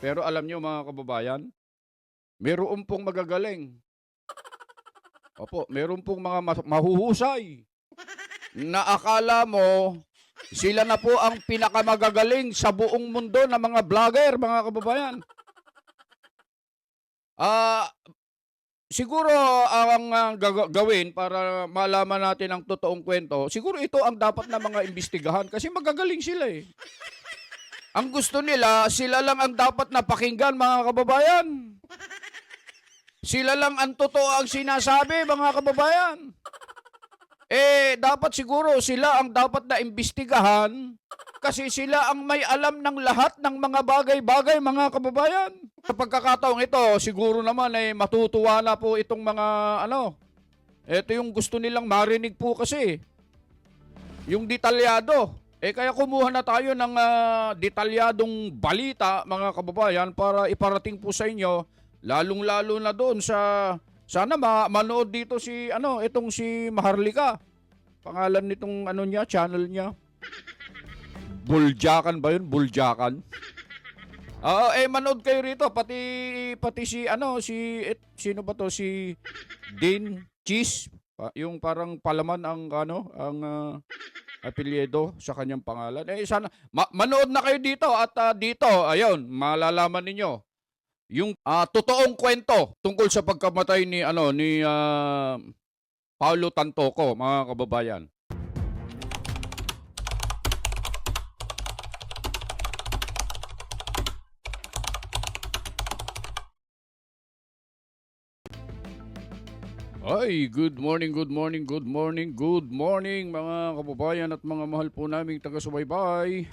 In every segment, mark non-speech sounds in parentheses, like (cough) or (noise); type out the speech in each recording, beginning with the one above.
Pero alam niyo mga kababayan, meron pong magagaling. Opo, meron pong mga mahuhusay na akala mo sila na po ang pinakamagagaling sa buong mundo ng mga vlogger, mga kababayan. Ah, siguro ang ah, gaga- gawin para malaman natin ang totoong kwento, siguro ito ang dapat na mga imbestigahan kasi magagaling sila eh. Ang gusto nila, sila lang ang dapat na pakinggan, mga kababayan. Sila lang ang totoo ang sinasabi, mga kababayan. Eh, dapat siguro sila ang dapat na imbestigahan kasi sila ang may alam ng lahat ng mga bagay-bagay, mga kababayan. Sa pagkakataong ito, siguro naman ay matutuwa na po itong mga ano. Ito yung gusto nilang marinig po kasi. Yung detalyado. Eh kaya kumuha na tayo ng ah, detalyadong balita, mga kababayan, para iparating po sa inyo, lalong-lalo na doon sa sana ma manood dito si ano, itong si Maharlika. Pangalan nitong ano niya, channel niya. Buljakan ba 'yun? Buljakan. Oo, eh manood kayo rito pati pati si ano si et, sino ba to si Dean Cheese, yung parang palaman ang ano ang ah, apelyido sa kanyang pangalan. Eh sana ma- manood na kayo dito at ah, dito ayun malalaman ninyo yung ah, totoong kwento tungkol sa pagkamatay ni ano ni ah, Paulo Tantoco, mga kababayan. Ay, good morning, good morning, good morning, good morning mga kababayan at mga mahal po naming taga-subaybay.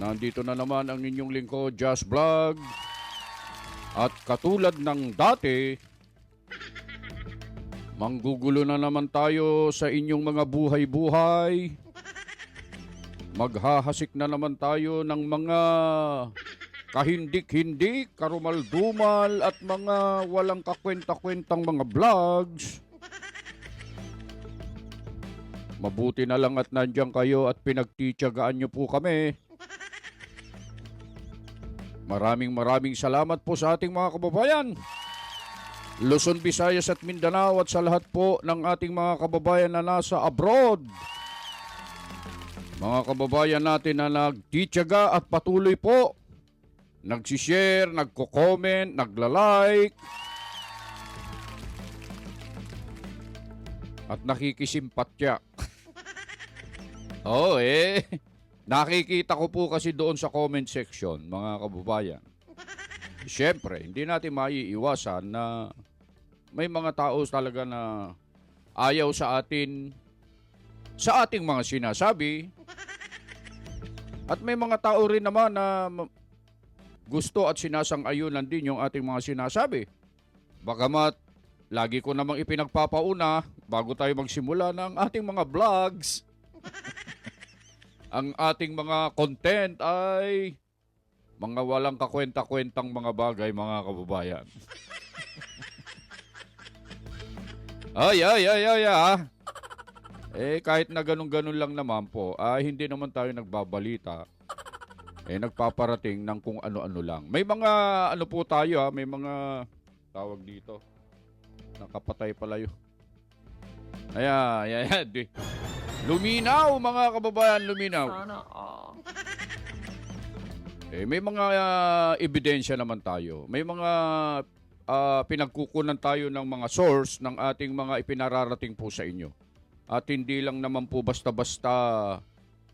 Nandito na naman ang inyong lingkod, Just Vlog. At katulad ng dati, manggugulo na naman tayo sa inyong mga buhay-buhay. Maghahasik na naman tayo ng mga kahindik-hindik, karumal-dumal at mga walang kakwenta-kwentang mga vlogs. Mabuti na lang at nandiyan kayo at pinagtityagaan nyo po kami. Maraming maraming salamat po sa ating mga kababayan. Luzon, Visayas at Mindanao at sa lahat po ng ating mga kababayan na nasa abroad. Mga kababayan natin na nagtityaga at patuloy po nagsishare, nagko-comment, nagla-like, at nakikisimpatya. (laughs) Oo eh. Nakikita ko po kasi doon sa comment section, mga kababayan. Siyempre, hindi natin maiiwasan na may mga tao talaga na ayaw sa atin sa ating mga sinasabi. At may mga tao rin naman na gusto at sinasang-ayunan din yung ating mga sinasabi. Bagamat lagi ko namang ipinagpapauna bago tayo magsimula ng ating mga vlogs. ang ating mga content ay mga walang kakwenta-kwentang mga bagay, mga kababayan. ay, ay, ay, ay, ah. Eh, kahit na ganun-ganun lang naman po, ay hindi naman tayo nagbabalita eh nagpaparating ng kung ano-ano lang. May mga ano po tayo ha, may mga tawag dito. Nakapatay pala yun. Ayan, ayan, ayan. Luminaw mga kababayan, luminaw. Sana all. Eh, may mga ah, ebidensya naman tayo. May mga ah, pinagkukunan tayo ng mga source ng ating mga ipinararating po sa inyo. At hindi lang naman po basta-basta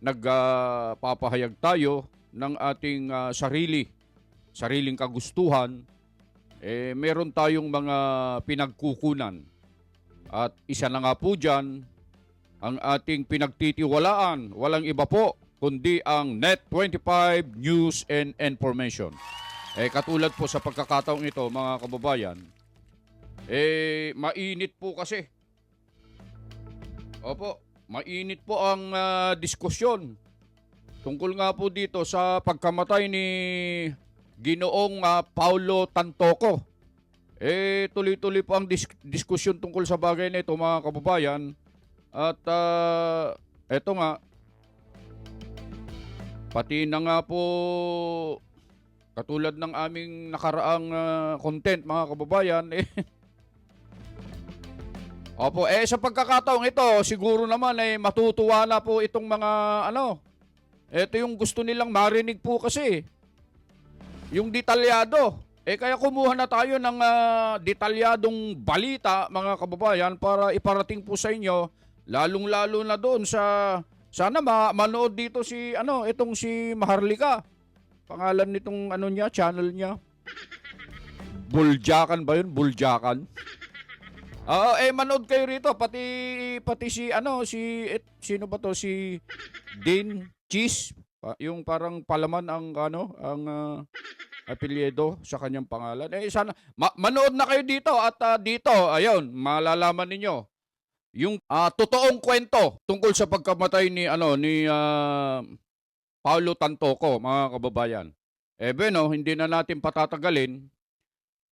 nagpapahayag tayo ng ating ah, sarili, sariling kagustuhan. Eh, meron tayong mga pinagkukunan. At isa na nga po dyan, ang ating pinagtitiwalaan, walang iba po, kundi ang Net25 News and Information. Eh katulad po sa pagkakataong ito mga kababayan, eh mainit po kasi. Opo, mainit po ang ah, diskusyon tungkol nga po dito sa pagkamatay ni Ginoong ah, Paulo Tantoco. Eh tuloy-tuloy po ang dis- diskusyon tungkol sa bagay na ito mga kababayan. At ah, eto nga, Pati na nga po katulad ng aming nakaraang ah, content mga kababayan, eh, (laughs) Opo, eh sa pagkakataong ito, siguro naman eh matutuwa na po itong mga ano. Ito yung gusto nilang marinig po kasi. Yung detalyado. Eh kaya kumuha na tayo ng ah, detalyadong balita mga kababayan para iparating po sa inyo lalong-lalo na doon sa sana ma manood dito si ano itong si Maharlika. Pangalan nitong ano niya, channel niya. Buljakan ba yun? Buljakan? Oo, eh manood kayo rito pati pati si ano si et, sino ba to si Dean Cheese yung parang palaman ang ano ang ah, apelyido sa kanyang pangalan. Eh sana ma- manood na kayo dito at ah, dito ayun malalaman ninyo yung ah, totoong kwento tungkol sa pagkamatay ni ano ni ah, Paulo Tantoco mga kababayan. Eh bueno, hindi na natin patatagalin.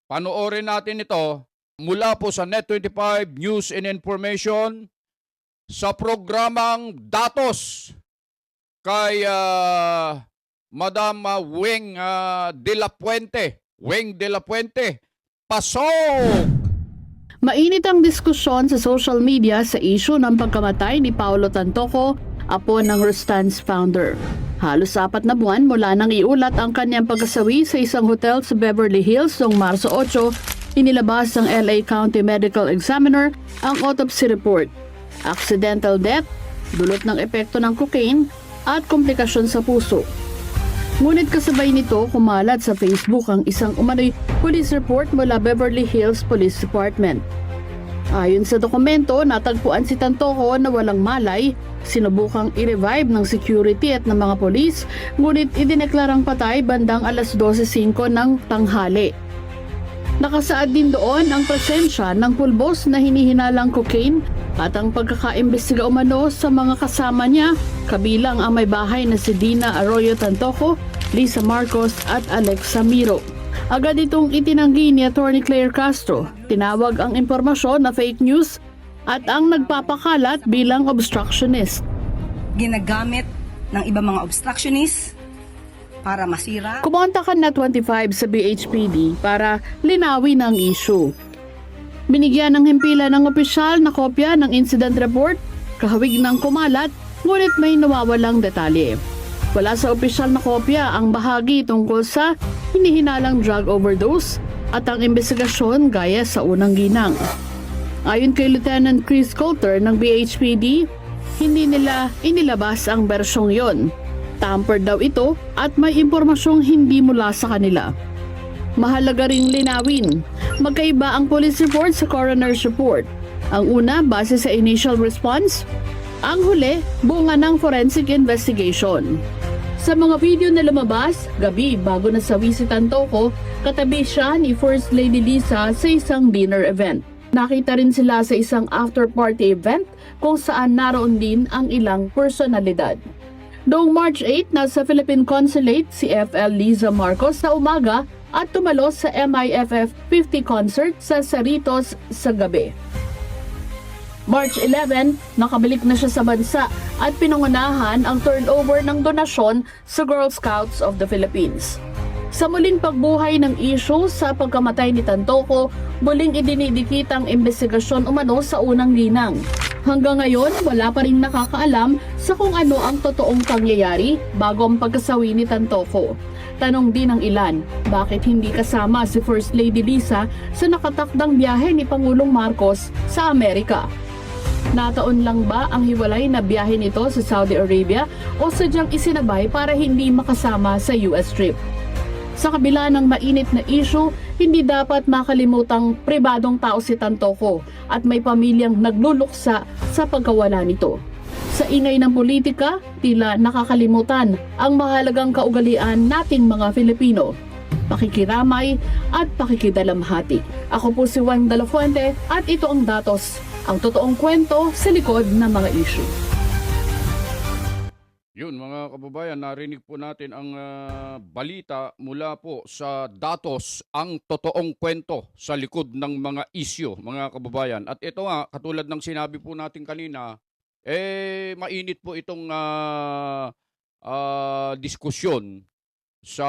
Panoorin natin ito mula po sa Net25 News and Information sa programang Datos kay ah, Madam ah, Weng ah, de la Puente. Weng de la Puente. Pasok! Mainit ang diskusyon sa social media sa issue ng pagkamatay ni Paolo Tantoco, apo ng Rustans founder. Halos apat na buwan mula nang iulat ang kanyang pagkasawi sa isang hotel sa Beverly Hills noong Marso 8, inilabas ng LA County Medical Examiner ang autopsy report. Accidental death, dulot ng epekto ng cocaine, at komplikasyon sa puso. Ngunit kasabay nito, kumalat sa Facebook ang isang umano'y police report mula Beverly Hills Police Department. Ayon sa dokumento, natagpuan si Tantoco na walang malay, sinubukang i-revive ng security at ng mga polis, ngunit idineklarang patay bandang alas 12.05 ng tanghali. Nakasaad din doon ang presensya ng pulbos na hinihinalang cocaine at ang pagkakaimbestiga umano sa mga kasama niya, kabilang ang may bahay na si Dina Arroyo Tantoco, Lisa Marcos at Alexa Miro. Agad itong itinanggi ni Attorney Claire Castro. Tinawag ang impormasyon na fake news at ang nagpapakalat bilang obstructionist. ginagamit ng iba mga obstructionist para masira. Kumonta ka na 25 sa BHPD para linawin ang issue. Binigyan ng himpilan ng opisyal na kopya ng incident report, kahawig ng kumalat, ngunit may nawawalang detalye. Wala sa opisyal na kopya ang bahagi tungkol sa hinihinalang drug overdose at ang investigasyon gaya sa unang ginang. Ayon kay Lieutenant Chris Coulter ng BHPD, hindi nila inilabas ang bersyong yon. Tampered daw ito at may impormasyong hindi mula sa kanila. Mahalaga ring linawin, magkaiba ang police report sa coroner's report. Ang una base sa initial response, ang huli bunga ng forensic investigation. Sa mga video na lumabas, gabi bago nasawi si Tantoco, katabi siya ni First Lady Lisa sa isang dinner event. Nakita rin sila sa isang after-party event kung saan naroon din ang ilang personalidad. Noong March 8, nasa Philippine Consulate si FL Liza Marcos sa umaga at tumalos sa MIFF 50 concert sa Cerritos sa gabi. March 11, nakabalik na siya sa bansa at pinangunahan ang turnover ng donasyon sa Girl Scouts of the Philippines. Sa muling pagbuhay ng issue sa pagkamatay ni Tantoco, muling idinidikit ang investigasyon umano sa unang ginang. Hanggang ngayon, wala pa rin nakakaalam sa kung ano ang totoong pangyayari bago ang pagkasawi ni Tantoco. Tanong din ng ilan, bakit hindi kasama si First Lady Lisa sa nakatakdang biyahe ni Pangulong Marcos sa Amerika? Nataon lang ba ang hiwalay na biyahe nito sa Saudi Arabia o sadyang isinabay para hindi makasama sa US trip? Sa kabila ng mainit na issue, hindi dapat makalimutang pribadong tao si Tantoco at may pamilyang nagluluksa sa pagkawala nito. Sa ingay ng politika, tila nakakalimutan ang mahalagang kaugalian nating mga Filipino. Pakikiramay at pakikidalamhati. Ako po si Juan de la Fuente at ito ang datos, ang totoong kwento sa likod ng mga issue. Yun mga kababayan, narinig po natin ang ah, balita mula po sa datos ang totoong kwento sa likod ng mga isyo mga kababayan. At ito nga, katulad ng sinabi po natin kanina, eh mainit po itong ah, ah, diskusyon sa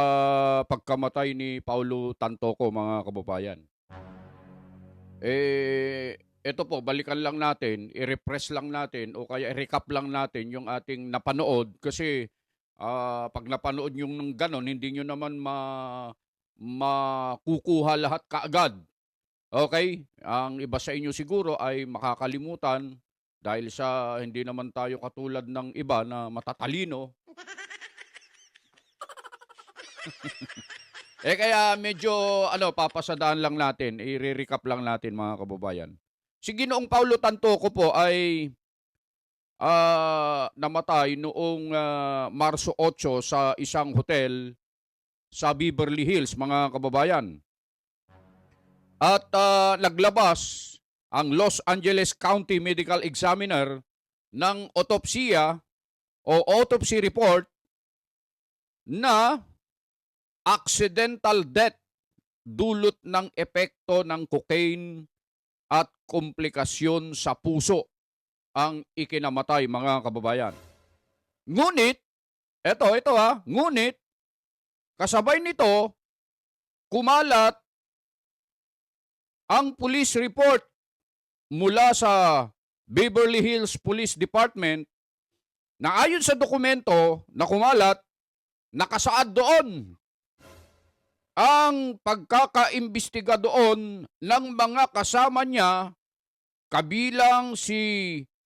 pagkamatay ni Paulo Tantoco, mga kababayan. Eh, ito po, balikan lang natin, i-repress lang natin o kaya i-recap lang natin yung ating napanood kasi ah, pag napanood yung ng ganon, hindi nyo naman ma makukuha lahat kaagad. Okay? Ang iba sa inyo siguro ay makakalimutan dahil sa hindi naman tayo katulad ng iba na matatalino. (laughs) eh kaya medyo ano papasadaan lang natin, i-recap lang natin mga kababayan. Si Ginoong Paulo Tantoco po ay ah, namatay noong ah, Marso 8 sa isang hotel sa Beverly Hills mga kababayan. At ah, naglabas ang Los Angeles County Medical Examiner ng otopsiya o autopsy report na accidental death dulot ng epekto ng cocaine at komplikasyon sa puso ang ikinamatay mga kababayan. Ngunit, eto, ito ha, ngunit, kasabay nito, kumalat ang police report mula sa Beverly Hills Police Department na ayon sa dokumento na kumalat, nakasaad doon ang pagkakaimbestiga doon ng mga kasama niya kabilang si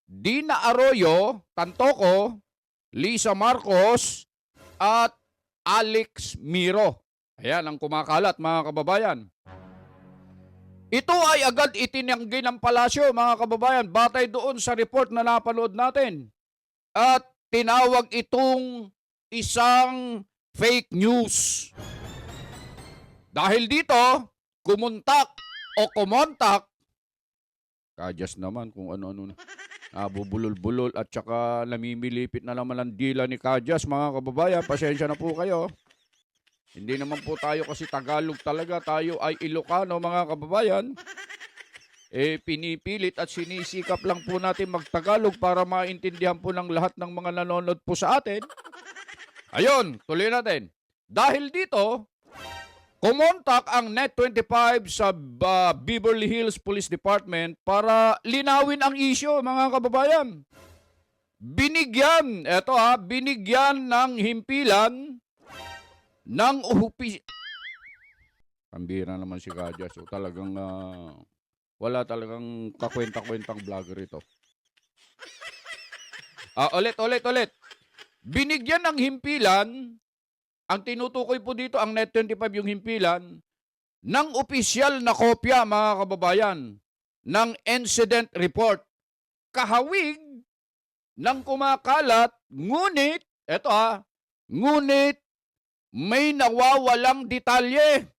Dina Arroyo, Tantoco, Lisa Marcos, at Alex Miro. Ayan ang kumakalat mga kababayan. Ito ay agad itinanggi ng palasyo mga kababayan batay doon sa report na napanood natin. At tinawag itong isang fake news. Dahil dito, kumuntak o kumontak, kadyas naman kung ano-ano na. Ah, bubulol-bulol at saka namimilipit na naman ang dila ni Kadyas mga kababayan. Pasensya na po kayo. Hindi naman po tayo kasi Tagalog talaga. Tayo ay Ilocano mga kababayan. Eh, pinipilit at sinisikap lang po natin magtagalog para maintindihan po ng lahat ng mga nanonood po sa atin. Ayun, tuloy natin. Dahil dito, kumontak ang Net25 sa uh, Beverly Hills Police Department para linawin ang isyo, mga kababayan. Binigyan, eto ha, binigyan ng himpilan ng uhupi... Pambira naman si Kadya. So talagang ah, wala talagang kakwenta-kwentang vlogger ito. Ah, ulit, ulit, ulit. Binigyan ng himpilan ang tinutukoy po dito, ang Net25 yung himpilan, ng opisyal na kopya, mga kababayan, ng incident report. Kahawig ng kumakalat, ngunit, eto ha, ngunit may nawawalang detalye.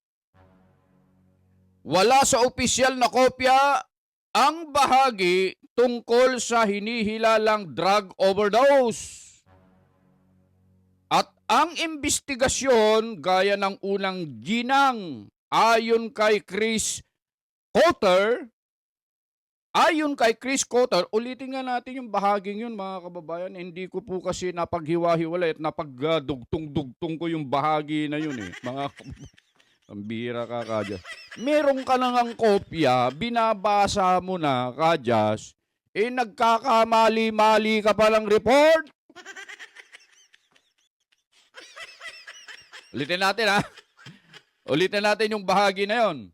Wala sa opisyal na kopya ang bahagi tungkol sa hinihilalang drug overdose. Ang investigasyon gaya ng unang ginang ayon kay Chris Cotter, ayon kay Chris Cotter, ulitin nga natin yung bahaging yun mga kababayan. Hindi ko po kasi napaghiwa-hiwalay at napagdugtong-dugtong ko yung bahagi na yun eh. Mga kababayan. Ang bira ka, Kajas. Meron ka nang ang kopya, binabasa mo na, Kajas, eh nagkakamali-mali ka palang report. Ulitin natin ha. Ulitin natin yung bahagi na yon.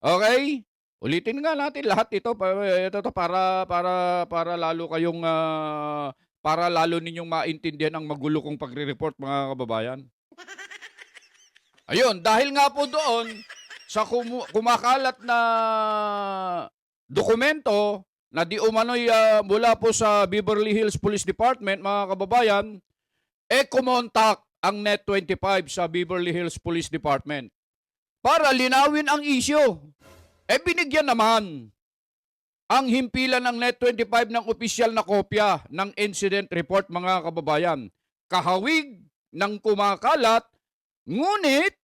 Okay? Ulitin nga natin lahat ito ito to para para para lalo kayong ah, para lalo ninyong maintindihan ang magulo kong pagre-report mga kababayan. Ayun, dahil nga po doon sa kumu- kumakalat na dokumento na di umano'y ah, mula po sa Beverly Hills Police Department, mga kababayan, eh kumontak ang Net25 sa Beverly Hills Police Department para linawin ang isyo. Eh binigyan naman ang himpilan ng Net25 ng opisyal na kopya ng incident report mga kababayan. Kahawig ng kumakalat, ngunit,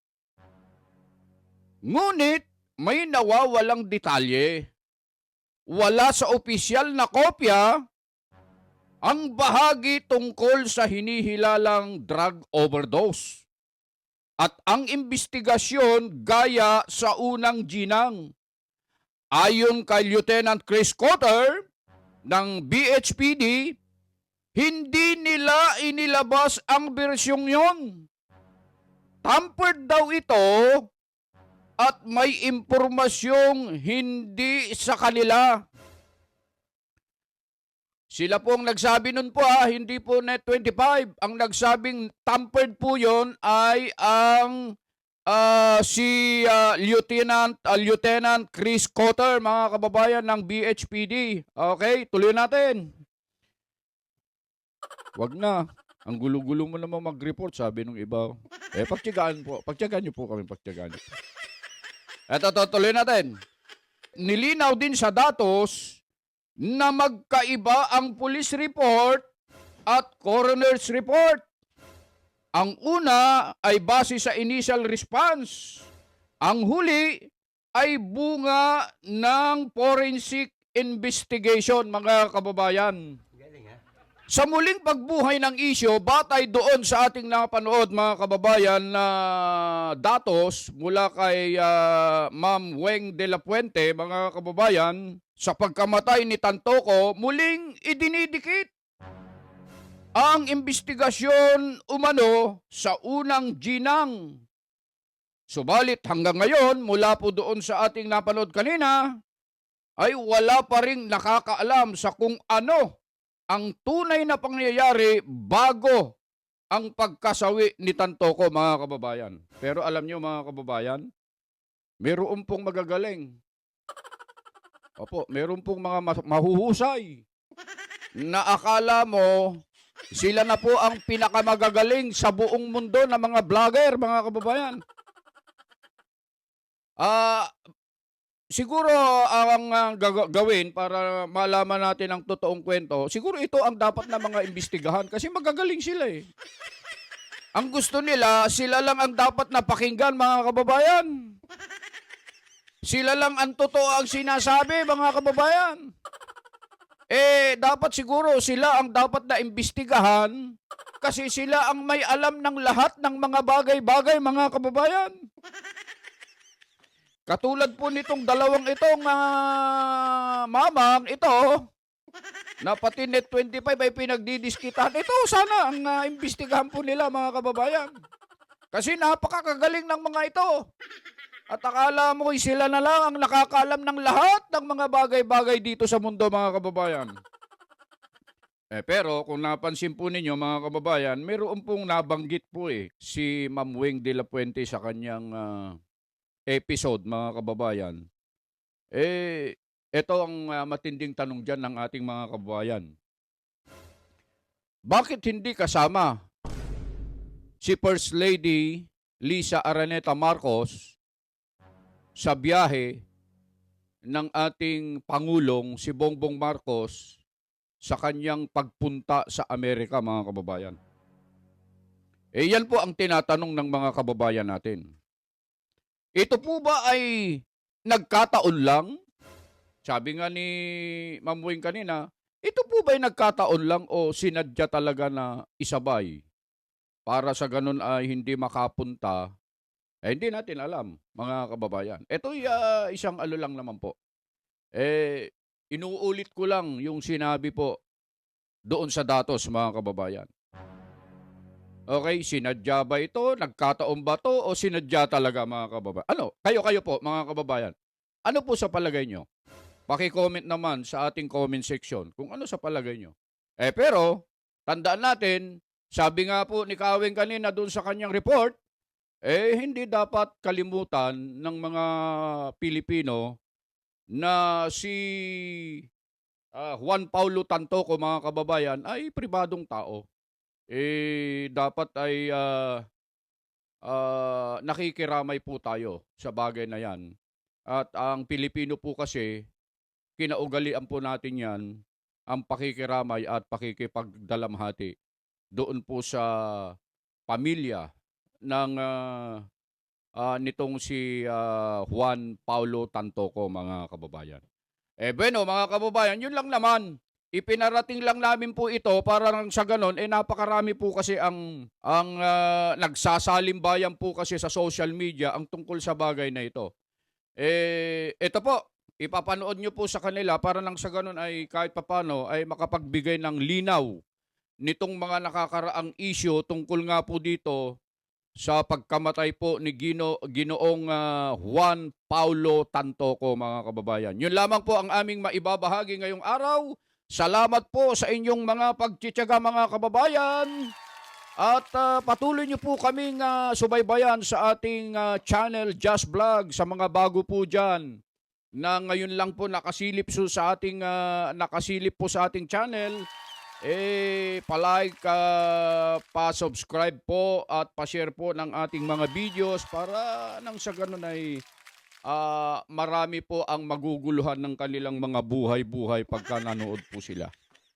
ngunit may nawawalang detalye. Wala sa opisyal na kopya ang bahagi tungkol sa hinihilalang drug overdose. At ang imbestigasyon gaya sa unang ginang. Ayon kay Lieutenant Chris Cotter ng BHPD, hindi nila inilabas ang bersyong yon. Tampered daw ito at may impormasyong hindi sa kanila. Sila po ang nagsabi nun po ah, hindi po net 25. Ang nagsabing tampered po yon ay ang ah, si ah, Lieutenant ah, Lieutenant Chris Cotter, mga kababayan ng BHPD. Okay, tuloy natin. Wag na. Ang gulo-gulo mo naman mag-report, sabi nung iba. Eh, pagtyagaan po. Pagtyagaan niyo po kami, pagtyagaan niyo. Eto, to, tuloy natin. Nilinaw din sa datos na magkaiba ang police report at coroner's report. Ang una ay base sa initial response. Ang huli ay bunga ng forensic investigation, mga kababayan. Sa muling pagbuhay ng isyo, batay doon sa ating napanood mga kababayan na datos mula kay ah, Ma'am Weng de la Puente, mga kababayan, sa pagkamatay ni Tantoco, muling idinidikit ang investigasyon umano sa unang ginang. Subalit hanggang ngayon, mula po doon sa ating napanood kanina, ay wala pa rin nakakaalam sa kung ano ang tunay na pangyayari bago ang pagkasawi ni Tantoco, mga kababayan. Pero alam nyo, mga kababayan, meron pong magagaling. Opo, meron pong mga mas- mahuhusay na akala mo sila na po ang pinakamagagaling sa buong mundo ng mga vlogger, mga kababayan. Ah, siguro ang ah, gaga- gawin para malaman natin ang totoong kwento, siguro ito ang dapat na mga imbestigahan kasi magagaling sila eh. Ang gusto nila, sila lang ang dapat na pakinggan mga kababayan. Sila lang ang totoo ang sinasabi mga kababayan. Eh, dapat siguro sila ang dapat na imbestigahan kasi sila ang may alam ng lahat ng mga bagay-bagay mga kababayan. Katulad po nitong dalawang itong ah, mamang ito, na pati net 25 ay pinagdidiskitan. Ito sana ang ah, imbestigahan po nila mga kababayan. Kasi napakakagaling ng mga ito. At akala mo sila na lang ang nakakaalam ng lahat ng mga bagay-bagay dito sa mundo mga kababayan. Eh, pero kung napansin po ninyo mga kababayan, meron pong nabanggit po eh si Ma'am Wing de la Puente sa kanyang ah, episode mga kababayan. Eh, ito ang ah, matinding tanong dyan ng ating mga kababayan. Bakit hindi kasama si First Lady Lisa Araneta Marcos sa biyahe ng ating Pangulong si Bongbong Marcos sa kanyang pagpunta sa Amerika mga kababayan? Eh yan po ang tinatanong ng mga kababayan natin. Ito po ba ay nagkataon lang? Sabi nga ni Ma'am Wing kanina, ito po ba ay nagkataon lang o sinadya talaga na isabay para sa ganun ay hindi makapunta? Eh, hindi natin alam, mga kababayan. Ito uh, isang ano lang naman po. Eh, inuulit ko lang yung sinabi po doon sa datos, mga kababayan. Okay, sinadya ba ito? Nagkataon ba to? O sinadya talaga mga kababayan? Ano? Kayo-kayo po mga kababayan. Ano po sa palagay nyo? Paki-comment naman sa ating comment section kung ano sa palagay nyo. Eh pero, tandaan natin, sabi nga po ni Kawing kanina doon sa kanyang report, eh hindi dapat kalimutan ng mga Pilipino na si ah, Juan Paulo Tantoco mga kababayan ay pribadong tao eh dapat ay ah, ah, nakikiramay po tayo sa bagay na yan. At ang Pilipino po kasi, kinaugalian po natin yan, ang pakikiramay at pakikipagdalamhati doon po sa pamilya ng ah, ah, nitong si ah, Juan Paulo Tantoco mga kababayan. Eh bueno mga kababayan, yun lang naman ipinarating lang namin po ito para lang sa ganon, eh napakarami po kasi ang, ang ah, nagsasalimbayan po kasi sa social media ang tungkol sa bagay na ito. Eh, ito po, ipapanood nyo po sa kanila para lang sa ganon ay kahit papano ay makapagbigay ng linaw nitong mga nakakaraang issue tungkol nga po dito sa pagkamatay po ni Gino, Ginoong ah, Juan Paulo Tantoco mga kababayan. Yun lamang po ang aming maibabahagi ngayong araw. Salamat po sa inyong mga pagtsitsaga mga kababayan. At ah, patuloy niyo po kaming ah, subaybayan sa ating ah, channel Just Vlog sa mga bago po dyan na ngayon lang po nakasilip so sa ating ah, nakasilip po sa ating channel eh palike uh, pa-subscribe po at pa-share po ng ating mga videos para nang sa ganun ay ah, marami po ang maguguluhan ng kanilang mga buhay-buhay pagka nanood po sila.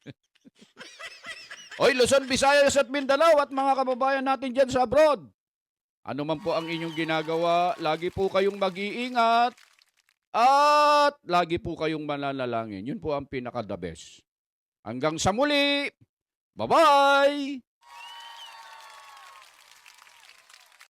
(laughs) Oy, Luzon, Visayas at Mindanao at mga kababayan natin dyan sa abroad. Ano man po ang inyong ginagawa, lagi po kayong mag-iingat at lagi po kayong mananalangin. Yun po ang pinaka-the best. Hanggang sa muli. Bye-bye!